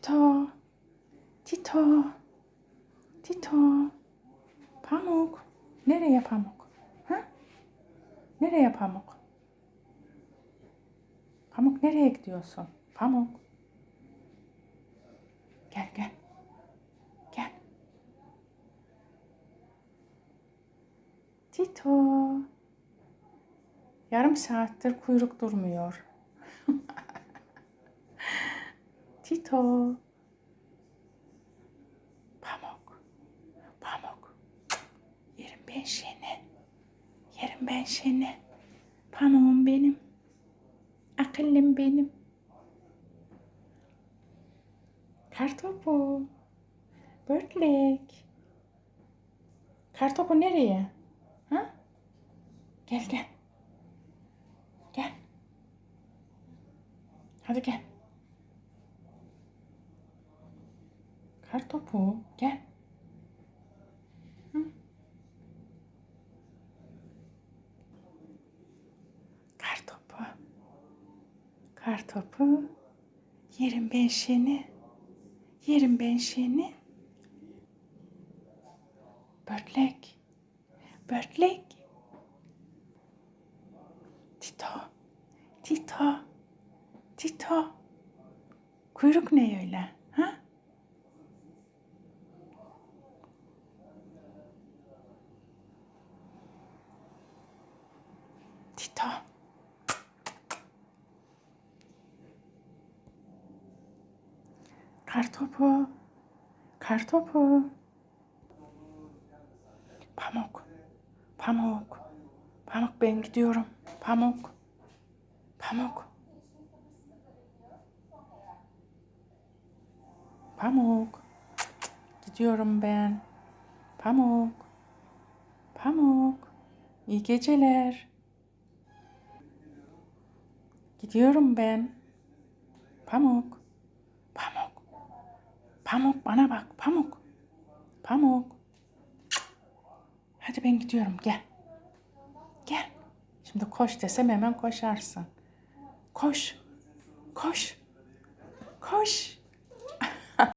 Tito. Tito. Tito. Pamuk. Nereye pamuk? Ha? Nereye pamuk? Pamuk nereye gidiyorsun? Pamuk. Gel gel. Gel. Tito. Yarım saattir kuyruk durmuyor. Tito. Pamuk. Pamuk. Yerim ben seni. Yerim ben seni. Pamuğum benim. Akıllım benim. Kartopu. Börtlek. Kartopu nereye? Ha? Gel gel. Gel. Hadi gel. Kartopu gel. Hı? Kartopu. Kartopu. Yerim ben seni. Yerim ben seni. Börtlek. Börtlek. Tito. Tito. Tito. Kuyruk ne öyle? Ha? Tito. Kartopu. Kartopu. Pamuk. Pamuk. Pamuk ben gidiyorum. Pamuk. Pamuk. Pamuk. Gidiyorum ben. Pamuk. Pamuk. İyi geceler. Gidiyorum ben. Pamuk. Pamuk. Pamuk bana bak. Pamuk. Pamuk. Hadi ben gidiyorum. Gel. Gel. Şimdi koş desem hemen koşarsın. Koş. Koş. Koş.